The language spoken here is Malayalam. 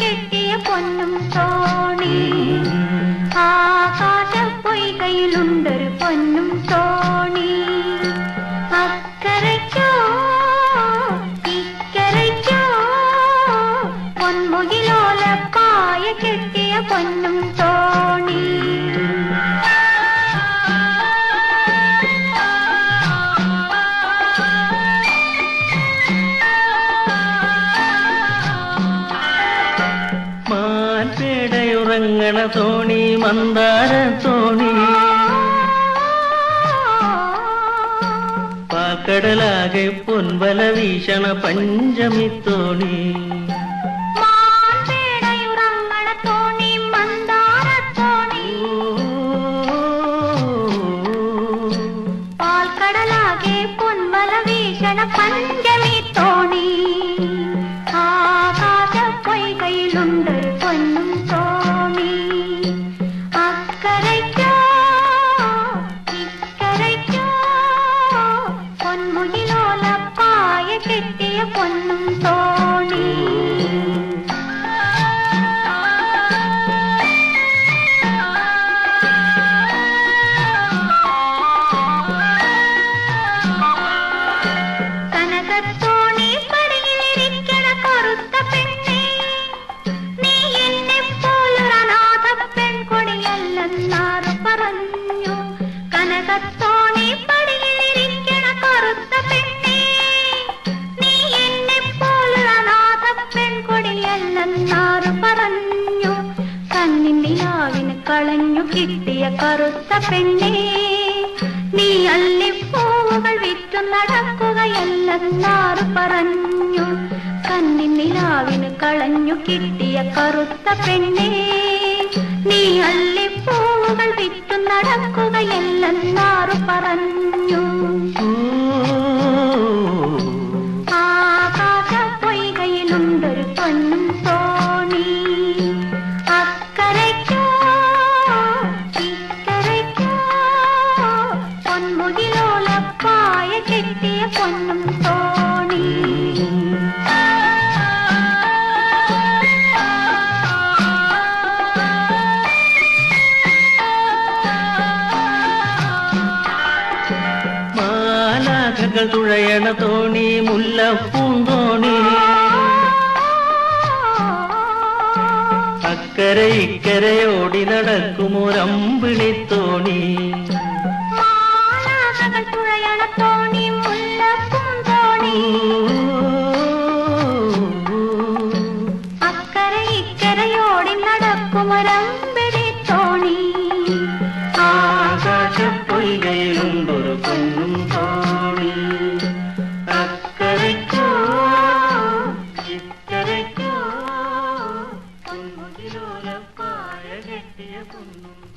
கெட்டிய பொன்னும் தோணி. ஆகாச பொய்கையில் உண்டொரு பொன்னும் தோணி. அக்கரைச்சோ இக்கரைச்சோ பொன்முகிலோல பாய கெட்டிய பொன்னும் தோணி. மங்கண தோணி மந்தார தோணி. பாக்கடலாக பொன்பல வீஷண பஞ்சமி தோணி. பஞ்ச ಸಂತೋ കണ്ണിനിലാവിന് കളഞ്ഞു കിട്ടിയ കറുത്ത പെണ്ണേ. നീ അല്ലിപ്പൂവുകൾ വിറ്റു നടക്കുകയല്ലെന്നാറ് പറഞ്ഞു. കണ്ണിനിലാവിന് കളഞ്ഞു കിട്ടിയ കറുത്ത പെണ്ണേ. മാലാഖകൾ തുഴയണ തോണി മുല്ലപ്പൂന്തോണി. അക്കരെ ഇക്കരയോടി നടക്കുമൊരമ്പിളി തോണി മാലാഖകൾ തുഴയണ Thank you.